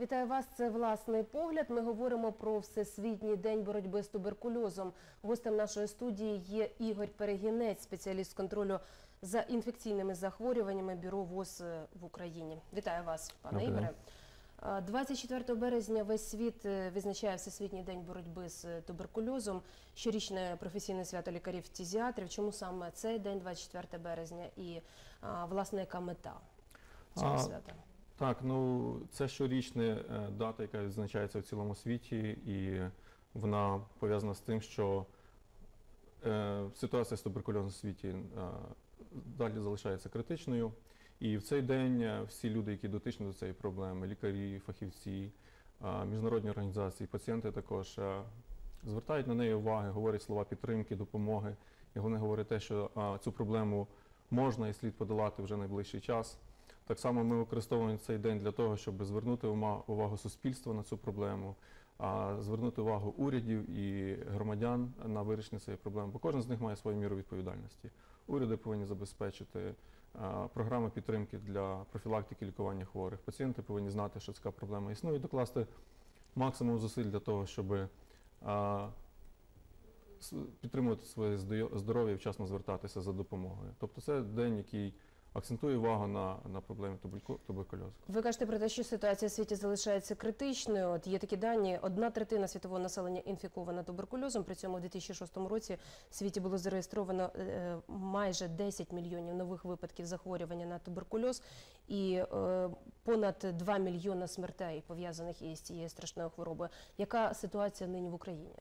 Вітаю вас. Це власний погляд. Ми говоримо про всесвітній день боротьби з туберкульозом. Гостем нашої студії є Ігор Перегінець, спеціаліст контролю за інфекційними захворюваннями бюро ВОЗ в Україні. Вітаю вас, пане Добрий Ігоре. А, 24 березня весь світ е, відзначає Всесвітній день боротьби з е, туберкульозом. Щорічне професійне свято лікарів-фтізіатрів. Чому саме цей день, 24 березня, і власне яка мета цього свята? Так, ну це щорічна е, дата, яка відзначається в цілому світі, і вона пов'язана з тим, що е, ситуація з туберкульозом в світі е, далі залишається критичною. І в цей день е, всі люди, які дотичні до цієї проблеми, лікарі, фахівці, е, міжнародні організації, пацієнти також е, звертають на неї уваги, говорять слова підтримки, допомоги. І вони говорять те, що е, цю проблему можна і слід подолати вже найближчий час. Так само ми використовуємо цей день для того, щоб звернути увагу суспільства на цю проблему, звернути увагу урядів і громадян на вирішення цієї проблеми, бо кожен з них має свою міру відповідальності. Уряди повинні забезпечити програми підтримки для профілактики лікування хворих. Пацієнти повинні знати, що така проблема існує, докласти максимум зусиль для того, щоб підтримувати своє здоров'я і вчасно звертатися за допомогою. Тобто це день, який акцентує увагу на, на туберку- туберкульозу. Ви кажете про те, що ситуація в світі залишається критичною. От є такі дані: одна третина світового населення інфікована туберкульозом. При цьому у 2006 році в світі було зареєстровано е, майже 10 мільйонів нових випадків захворювання на туберкульоз і е, понад 2 мільйона смертей пов'язаних із цією страшною хворобою. Яка ситуація нині в Україні?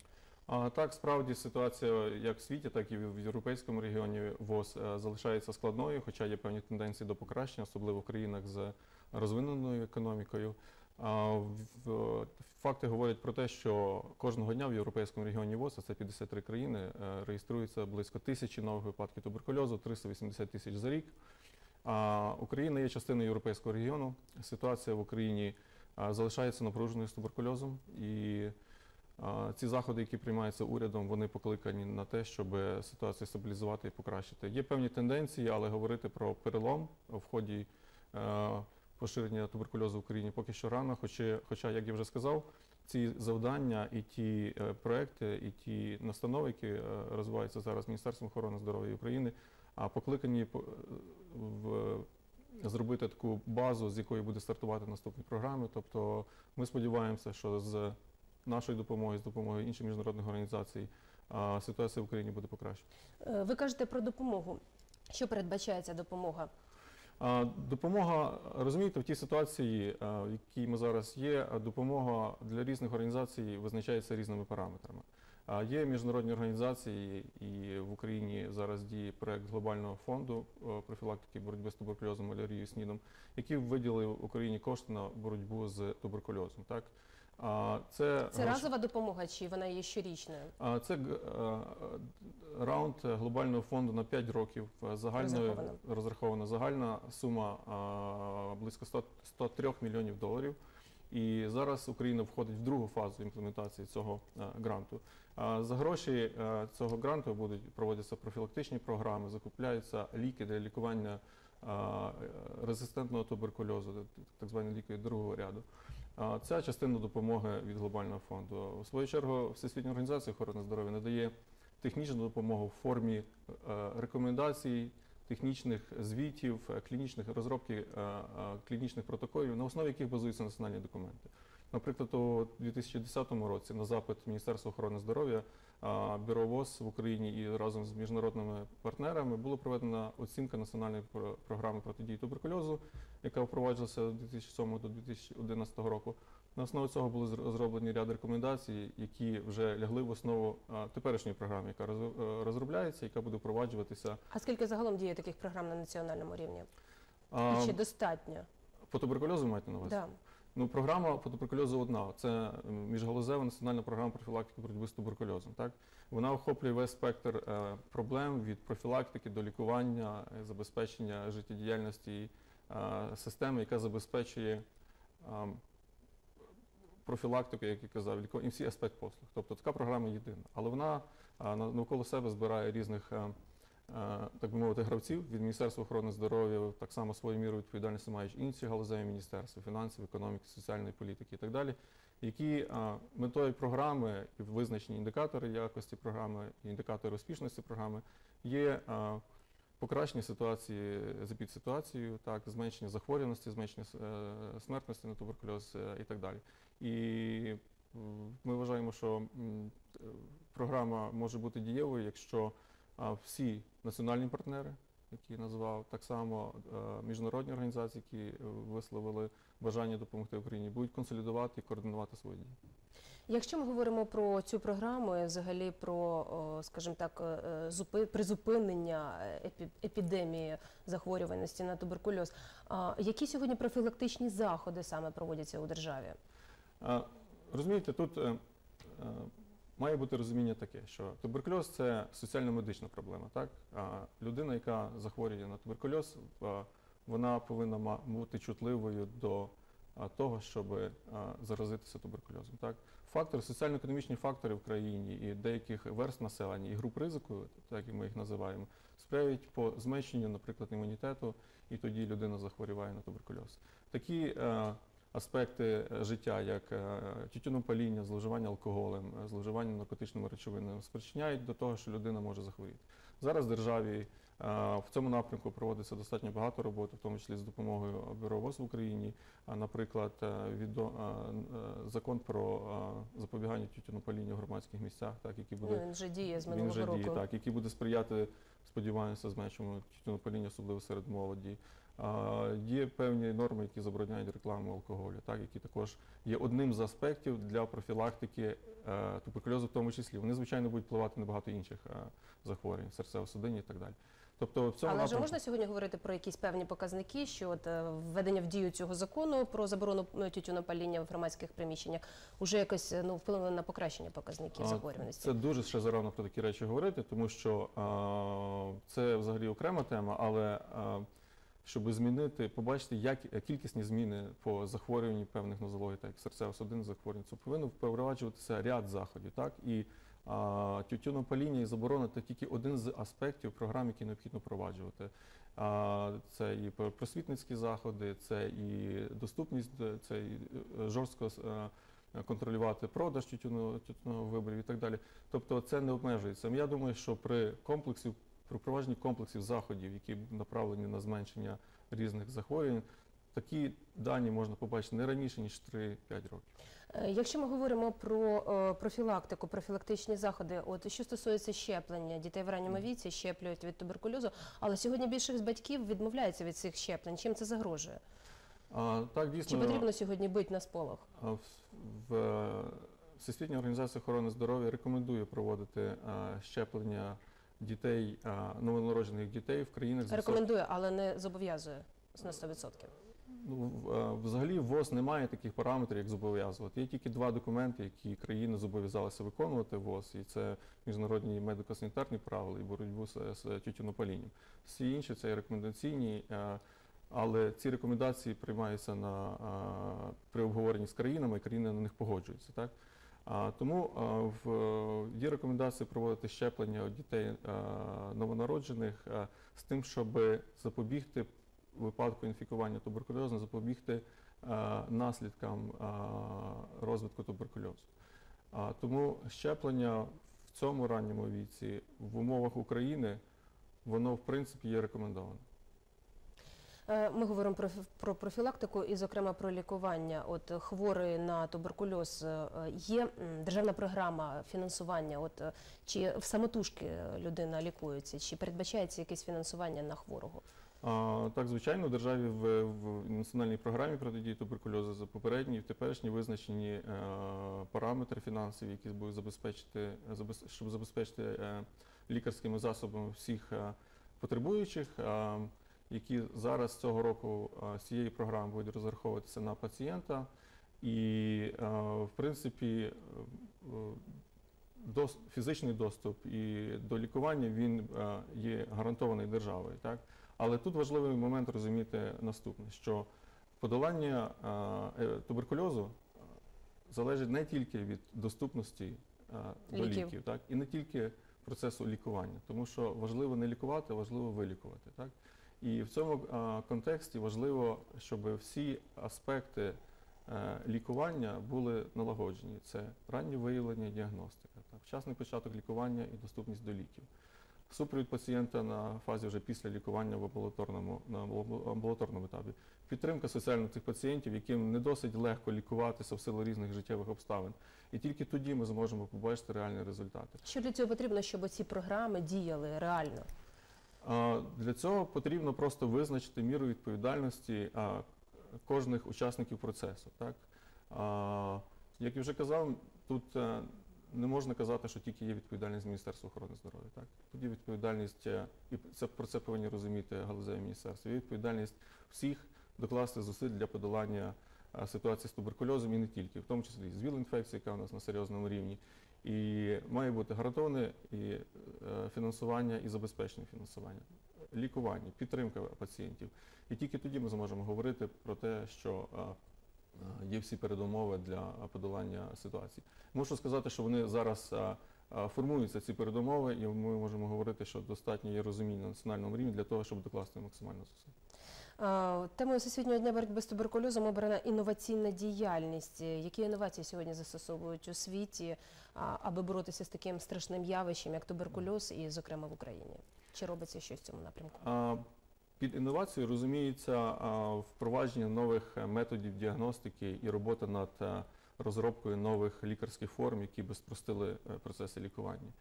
Так справді ситуація як в світі, так і в європейському регіоні ВОЗ е, залишається складною, хоча є певні тенденції до покращення, особливо в країнах з розвиненою економікою. Факти говорять про те, що кожного дня в європейському регіоні ВОЗ, а це 53 країни, е, реєструється близько тисячі нових випадків туберкульозу, 380 тисяч за рік. Україна є частиною європейського регіону. Ситуація в Україні залишається напруженою з туберкульозом і Ці заходи, які приймаються урядом, вони покликані на те, щоб ситуацію стабілізувати і покращити. Є певні тенденції, але говорити про перелом в ході е, поширення туберкульозу в Україні поки що рано. Хоча, як я вже сказав, ці завдання і ті е, проекти, і ті настанови, які е, розвиваються зараз Міністерством охорони здоров'я України, покликані по- в зробити таку базу, з якої буде стартувати наступні програми. Тобто ми сподіваємося, що з нашою допомогою, з допомогою інших міжнародних організацій, ситуація в Україні буде покращена. Е, Ви кажете про допомогу. Що передбачається допомога? Допомога, розумієте, в тій ситуації, а, в якій ми зараз є, допомога для різних організацій визначається різними параметрами. Є міжнародні організації, і в Україні зараз діє проект глобального фонду профілактики боротьби з туберкульозом, малярією, снідом, які виділили Україні кошти на боротьбу з туберкульозом. Так? Це, Це грош- разова допомога, чи вона є щорічною? А, Це е, раунд глобального фонду на 5 років. Загальною Розрахована. загальна сума близько 100, 103 мільйонів доларів. І зараз Україна входить в другу фазу імплементації цього е, гранту. За гроші е, цього гранту будуть проводитися профілактичні програми, закупляються ліки для лікування резистентного туберкульозу, так звані ліки другого ряду. Ця частина допомоги від глобального фонду. У свою чергу, Всесвітня організація охорони здоров'я надає технічну допомогу в формі е, рекомендацій, технічних звітів, е, клінічних розробки е, клінічних протоколів, на основі яких базуються національні документи. Наприклад, у 2010 році на запит Міністерства охорони здоров'я бюро ВОЗ в Україні і разом з міжнародними партнерами було проведена оцінка національної про- програми протидії туберкульозу, яка впроваджувалася з 2007 до 2011 року. На основі цього були зр- розроблені ряд рекомендацій, які вже лягли в основу теперішньої програми, яка е, розробляється, яка буде впроваджуватися. А скільки загалом діє таких програм на національному рівні? А, І чи достатньо? По туберкульозу маєте на увазі? Да. Ну, програма по туберкульозу одна. Це міжгалузева національна програма профілактики боротьби з туберкульозом. Так? Вона охоплює весь спектр е, проблем від профілактики до лікування, е, забезпечення життєдіяльності е, системи, яка забезпечує профілактику, як я казав, і всі аспект послуг. Тобто така програма єдина. Але вона навколо себе збирає різних так би мовити, гравців від Міністерства охорони здоров'я, так само свою міру відповідальності мають інші галузеві міністерства, фінансів, економіки, соціальної політики і так далі, які метою програми і визначені індикатори якості програми, індикатори успішності програми є покращення ситуації з епідситуацією, так, зменшення захворюваності, зменшення е, смертності на туберкульоз е, і так далі. І ми вважаємо, що програма може бути дієвою, якщо всі національні партнери, які назвав, так само е, міжнародні організації, які е, висловили бажання допомогти Україні, будуть консолідувати і координувати свої дії. Якщо ми говоримо про цю програму, і взагалі про, скажімо так, е, призупинення епідемії захворюваності на туберкульоз, які сьогодні профілактичні заходи саме проводяться у державі? Розумієте, тут е, е, має бути розуміння таке, що туберкульоз це соціально-медична проблема. Так? А людина, яка захворює на туберкульоз, вона повинна бути чутливою до того, щоб заразитися туберкульозом. Так? Фактори, соціально-економічні фактори в країні і деяких верст населення і груп ризику, так як ми їх називаємо, сприяють по зменшенню, наприклад, імунітету, і тоді людина захворюває на туберкульоз. Такі е, аспекти е, життя, як е, тютюнопаління, зловживання алкоголем, е, зловживання наркотичними речовинами, спричиняють до того, що людина може захворіти. Зараз в державі в цьому напрямку проводиться достатньо багато роботи, в тому числі з допомогою Бюро ВОЗ в Україні. Наприклад, закон про запобігання тютюнопаління в громадських місцях, так який буде Ну, він вже діє з він вже року. діє, так, який буде сприяти, сподіваємося, зменшенню тютюнопаління, особливо серед молоді. Є певні норми, які забороняють рекламу алкоголю, так, які також є одним з аспектів для профілактики е, туберкульозу, в тому числі. Вони, звичайно, будуть впливати на багато інших е, захворювань, серцево-судинні і так далі. Тобто в цьому Але вже напрямку- можна сьогодні говорити про якісь певні показники, що от е, введення в дію цього закону про заборону е, тютюнопаління в громадських приміщеннях уже якось ну вплинуло на покращення показників захворюваності. Це дуже ще зарано про такі речі говорити, тому що а, це взагалі окрема тема, але а, щоб змінити, побачити, як кількісні зміни по захворюванні певних нозологій, так як серцево-судинних захворювань, це повинно впроваджуватися ряд заходів. Так? І а, тютюнопаління і заборона це тільки один з аспектів програм, які необхідно впроваджувати. А, Це і просвітницькі заходи, це і доступність, це і е, жорстко е, контролювати продаж тютюнових виборів і так далі. Тобто це не обмежується. Я думаю, що при комплексі, при впровадженні комплексів заходів, які направлені на зменшення різних захворювань, такі дані можна побачити не раніше, ніж 3-5 років. Е, Якщо ми говоримо про е, профілактику, профілактичні заходи, от що стосується щеплення, дітей в ранньому віці щеплюють від туберкульозу, але сьогодні більшість батьків відмовляються від цих щеплень. Чим це загрожує? А, так, Чи потрібно сьогодні бити на сполох? А в- В е, Всесвітня організація охорони здоров'я рекомендує проводити е, щеплення дітей, новонароджених дітей в країнах з Рекомендує, але не зобов'язує на 100%. Ну, в- е, взагалі ВОЗ не має таких параметрів, як зобов'язувати. Є тільки два документи, які країни зобов'язалися виконувати ВОЗ, і це міжнародні медико-санітарні правила і боротьбу з, з тютюнопалінням. Всі інші це є рекомендаційні, е, але ці рекомендації приймаються на, е, при обговоренні з країнами, і країни на них погоджуються. Так? Тому є рекомендації проводити щеплення у дітей е, новонароджених е, з тим, щоб запобігти випадку інфікування туберкульозом, запобігти е, наслідкам розвитку туберкульозу. Тому щеплення в цьому ранньому віці в умовах України воно в принципі є рекомендоване. Е, Ми говоримо про, про профілактику і, зокрема, про лікування. От е, хворий на туберкульоз е, є державна програма фінансування. От чи в самотужки людина лікується, чи передбачається якесь фінансування на хворого? А, так, звичайно, в державі в, в національній програмі протидії туберкульозу за попередні і в теперішні визначені е, параметри фінансові, які будуть забезпечити, забез- щоб забезпечити е, лікарськими засобами всіх е, потребуючих, е, які зараз цього року з цієї програми будуть розраховуватися на пацієнта. І, в принципі, е, фізичний доступ і до лікування він е, є гарантований державою. Так? Але тут важливий момент розуміти наступне, що подолання е, туберкульозу залежить не тільки від доступності до Ліків. ліків, так? і не тільки процесу лікування, тому що важливо не лікувати, а важливо вилікувати. Так? І в цьому контексті важливо, щоб всі аспекти е, лікування були налагоджені. Це раннє виявлення і діагностика, так? вчасний початок лікування і доступність до ліків. Супровід пацієнта на фазі вже після лікування в амбулаторному, на амбулаторному етапі. Підтримка соціально цих пацієнтів, яким не досить легко лікуватися в силу різних життєвих обставин. І тільки тоді ми зможемо побачити реальні результати. Що для цього потрібно, щоб ці програми діяли реально? Для цього потрібно просто визначити міру відповідальності кожних учасників процесу. Так? Як я вже казав, тут е, не можна казати, що тільки є відповідальність Міністерства охорони здоров'я. Так? Тут є відповідальність, е, і це, про це повинні розуміти галузеві міністерства, є відповідальність всіх докласти зусиль для подолання е, ситуації з туберкульозом і не тільки, в тому числі з ВІЛ-інфекцією, яка у нас на серйозному рівні. І має бути гарантоване і е, фінансування і забезпечене фінансування, лікування, підтримка пацієнтів. І тільки тоді ми зможемо говорити про те, що е, е, є всі передумови для подолання ситуації. Мушу сказати, що вони зараз формуються ці передумови, і ми можемо говорити, що достатньо є розуміння на національному рівні для того, щоб докласти максимально зусиль. А, Темою Всесвітнього дня боротьби з туберкульозом обрана інноваційна діяльність. Які інновації сьогодні застосовують у світі, аби боротися з таким страшним явищем, як туберкульоз, і, зокрема, в Україні? Чи робиться щось в цьому напрямку? Під інновацією розуміється впровадження нових е, методів діагностики і робота над е, розробкою нових лікарських форм, які би спростили е, процеси лікування.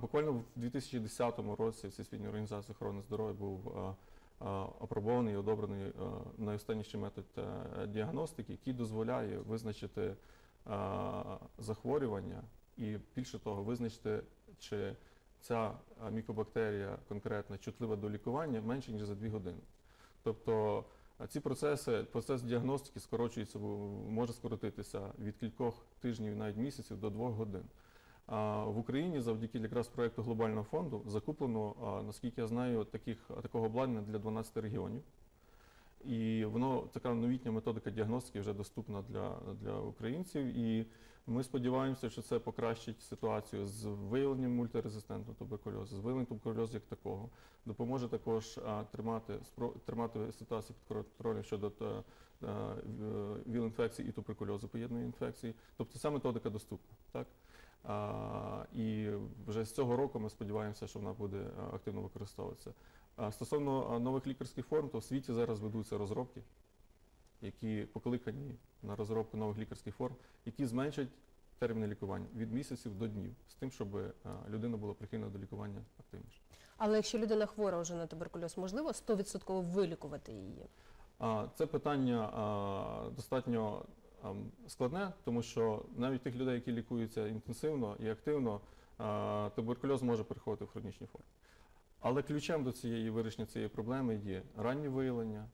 Буквально в 2010 році Всесвітня організація охорони здоров'я був апробований і одобрений е, найостанніший метод е, діагностики, який дозволяє визначити захворювання і більше того, визначити, чи ця мікобактерія конкретно чутлива до лікування менше ніж за 2 години. Тобто ці процеси, процес діагностики скорочується, може скоротитися від кількох тижнів, навіть місяців до 2 годин. В Україні завдяки якраз проекту глобального фонду закуплено, наскільки я знаю, таких такого обладнання для 12 регіонів. І воно така новітня методика діагностики вже доступна для, для українців. І ми сподіваємося, що це покращить ситуацію з виявленням мультирезистентного туберкульозу, з виявленням туберкульозу як такого. Допоможе також а, тримати, спро- тримати ситуацію під контролем щодо та, та, віл-інфекції і туберкульозу, поєднаної інфекції. Тобто ця методика доступна. Так? І вже з цього року ми сподіваємося, що вона буде активно використовуватися. Стосовно нових лікарських форм, то в світі зараз ведуться розробки, які покликані на розробку нових лікарських форм, які зменшать терміни лікування від місяців до днів, з тим, щоб людина була прихильна до лікування активніше. Але якщо людина хвора вже на туберкульоз, можливо 100% вилікувати її? Це питання достатньо складне, тому що навіть тих людей, які лікуються інтенсивно і активно, туберкульоз може переходити в хронічні форми. Але ключем до цієї вирішення цієї проблеми є раннє виявлення,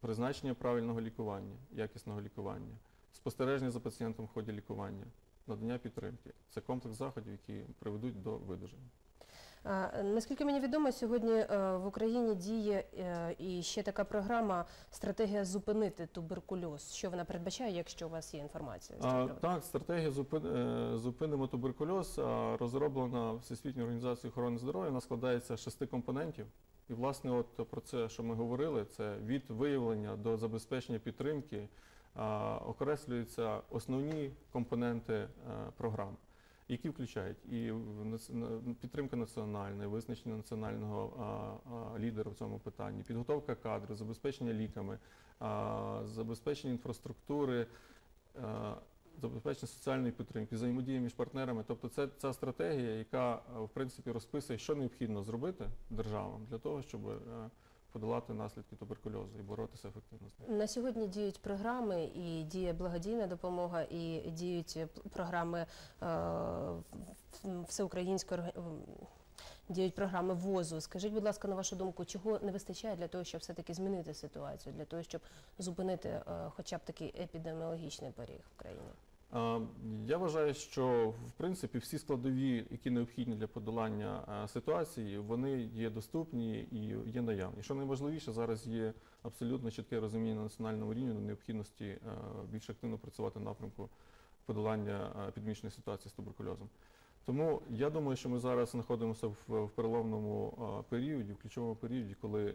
призначення правильного лікування, якісного лікування, спостереження за пацієнтом в ході лікування, надання підтримки. Це комплекс заходів, які приведуть до видуження. А, Наскільки мені відомо, сьогодні е, в Україні діє е, і ще така програма стратегія зупинити туберкульоз. Що вона передбачає, якщо у вас є інформація? А, так, стратегія «Зупин- е, зупинимо туберкульоз розроблена Всесвітньою організацією охорони здоров'я. Вона складається з шести компонентів. І, власне, от про це, що ми говорили, це від виявлення до забезпечення підтримки окреслюються основні компоненти е, програм, які включають і підтримка національної, визначення національного лідера в цьому питанні, підготовка кадрів, забезпечення ліками, забезпечення інфраструктури. Забезпечення соціальної підтримки, взаємодії між партнерами. Тобто це ця стратегія, яка в принципі розписує, що необхідно зробити державам для того, щоб е, подолати наслідки туберкульозу і боротися ефективно з ним. На сьогодні діють програми, і діє благодійна допомога, і діють е, програми е, всеукраїнської діють програми ВОЗу. Скажіть, будь ласка, на вашу думку, чого не вистачає для того, щоб все-таки змінити ситуацію, для того, щоб зупинити е, хоча б такий епідеміологічний поріг в країні? Я вважаю, що в принципі всі складові, які необхідні для подолання ситуації, вони є доступні і є наявні. Що найважливіше, зараз є абсолютно чітке розуміння на національному рівні на необхідності більш активно працювати в напрямку подолання епідемічної ситуації з туберкульозом. Тому я думаю, що ми зараз знаходимося в, переломному періоді, в ключовому періоді, коли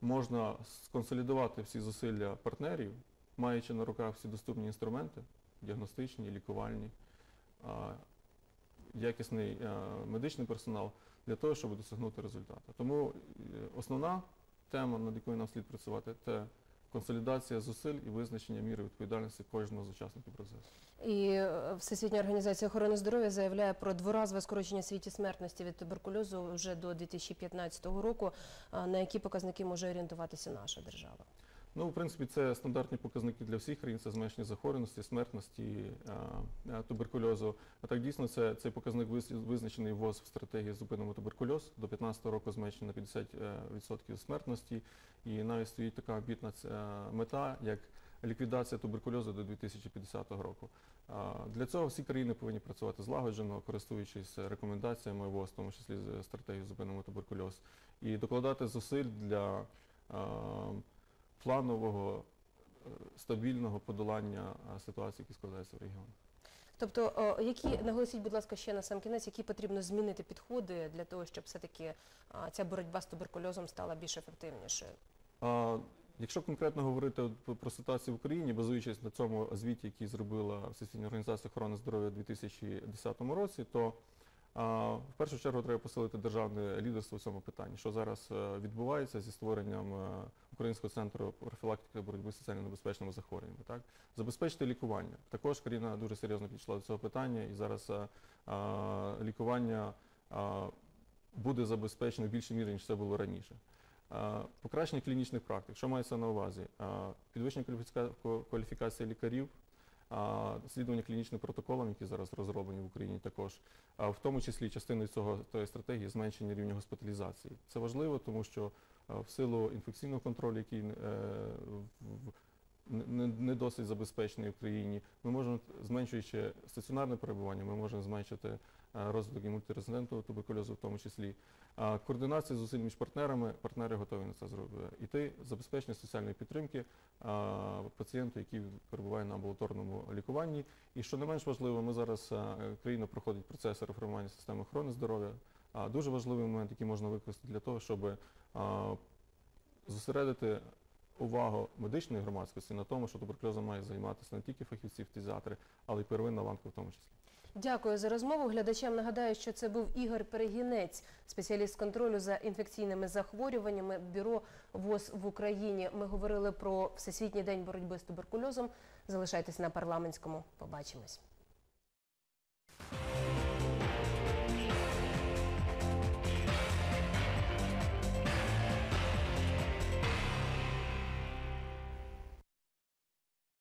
можна сконсолідувати всі зусилля партнерів, маючи на руках всі доступні інструменти, діагностичні, лікувальні, якісний е, медичний персонал для того, щоб досягнути результату. Тому е, основна тема, над якою нам слід працювати, це консолідація зусиль і визначення міри відповідальності кожного з учасників процесу. І е, Всесвітня організація охорони здоров'я заявляє про дворазове скорочення світі смертності від туберкульозу вже до 2015 року. На які показники може орієнтуватися наша держава? Ну, в принципі, це стандартні показники для всіх країн, це зменшення захворюваності, смертності, е, е, туберкульозу. А так дійсно це цей показник визначений ВОЗ в стратегії зупинимо туберкульоз. До 2015 року зменшено на 50% смертності. І навіть стоїть така амбітна е, мета, як ліквідація туберкульозу до 2050 року. Для цього всі країни повинні працювати злагоджено, користуючись рекомендаціями ВОЗ, в тому числі стратегії зупинимо туберкульоз, і докладати зусиль для е, планового, е, стабільного подолання е, ситуації, які складаються в регіоні. Тобто, які наголосіть, будь ласка, ще на сам кінець, які потрібно змінити підходи для того, щоб все-таки ця боротьба з туберкульозом стала більш ефективнішою? Якщо конкретно говорити про- ситуацію в Україні, базуючись на цьому звіті, який зробила Всесвітня організація охорони здоров'я у 2010 році, то в першу чергу треба посилити державне лідерство в цьому питанні, що зараз е, відбувається зі створенням е, Українського центру профілактики боротьби з соціально небезпечними захворюваннями. Так? Забезпечити лікування. Також країна дуже серйозно підійшла до цього питання, і зараз е, лікування буде забезпечено в більшій мірі, ніж це було раніше. Покращення клінічних практик. Що мається на увазі? Підвищення кваліфіка- кваліфікації лікарів, слідування клінічним протоколам, які зараз розроблені в Україні також, в тому числі частиною цього стратегії зменшення рівня госпіталізації. Це важливо, тому що в силу інфекційного контролю, який е, не, досить забезпечений в країні, ми можемо, зменшуючи стаціонарне перебування, ми можемо зменшити е, розвиток і мультирезидентного туберкульозу в тому числі. Координація зусиль між партнерами, партнери готові на це зробити. Іти забезпечення соціальної підтримки пацієнту, який перебуває на амбулаторному лікуванні. І що не менш важливо, ми зараз країна проходить процес реформування системи охорони здоров'я. Дуже важливий момент, який можна використати для того, щоб зосередити увагу медичної громадськості на тому, що туберкульозом має займатися не тільки фахівці фтизіатри, але й первинна ланка в тому числі. Дякую за розмову. Глядачам нагадаю, що це був Ігор Перегінець, спеціаліст контролю за інфекційними захворюваннями Бюро ВОЗ в Україні. Ми говорили про Всесвітній день боротьби з туберкульозом. Залишайтесь на парламентському. Побачимось.